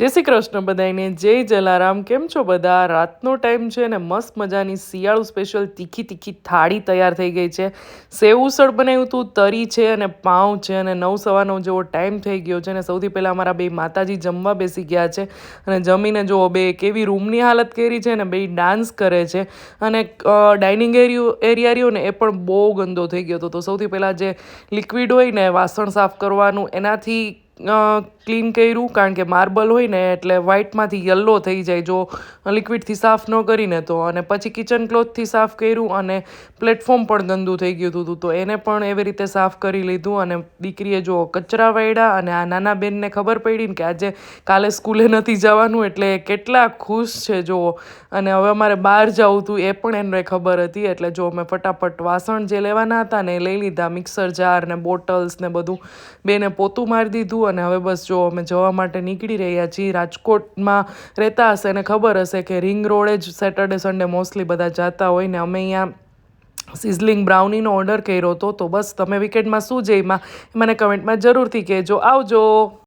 જય શ્રી કૃષ્ણ બધાને જય જલારામ. કેમ છો બધા? રાતનો ટાઈમ છે ને મસ્ત મજાની શિયાળુ સ્પેશિયલ તીખી તીખી થાળી તૈયાર થઈ ગઈ છે. સેવ ઉસળ બનાવ્યું હતું, તરી છે અને પાઉં છે અને નવ સવાનો જેવો ટાઈમ થઈ ગયો છે અને સૌથી પહેલાં અમારા બે માતાજી જમવા બેસી ગયા છે અને જમીને જુઓ, બે કેવી રૂમની હાલત કરી છે ને બે ડાન્સ કરે છે અને ડાઇનિંગ એરિયો એરિયા રહ્યો ને એ પણ બહુ ગંદો થઈ ગયો હતો. તો સૌથી પહેલાં જે લિક્વિડ હોય ને વાસણ સાફ કરવાનું, એનાથી ક્લીન કર્યું કારણ કે માર્બલ હોય ને એટલે વ્હાઇટમાંથી યલો થઈ જાય. જો લિક્વિડથી સાફ ન કરીને તો. અને પછી કિચન ક્લોથથી સાફ કર્યું અને પ્લેટફોર્મ પણ ગંદુ થઈ ગયું હતું. તો એને પણ એવી રીતે સાફ કરી લીધું. અને દીકરીએ જો કચરા વાળ્યા અને આ નાના બેનને ખબર પડી કે આજે કાલે સ્કૂલે નથી જવાનું એટલે કેટલા ખુશ છે જુઓ અને હવે અમારે બહાર જવું હતું એ પણ એને ખબર હતી. એટલે જો અમે ફટાફટ વાસણ જે લેવાના હતા ને એ લઈ લીધા. મિક્સર જાર ને બોટલ્સ ને બધું બેને પોતું મારી દીધું. અને હવે બસ જો અમે જવા માટે નીકળી રહ્યા છીએ, રાજકોટમાં રહેતા હશે અને ખબર હશે કે રિંગ રોડે જ સેટરડે સન્ડે મોસ્ટલી બધા જતા હોય ને અમે અહીંયા સિઝલિંગ બ્રાઉનીનો ઓર્ડર કર્યો હતો. તો બસ તમે વીકેન્ડમાં શું જઈમાં મને કમેન્ટમાં જરૂરથી કહેજો. આવજો!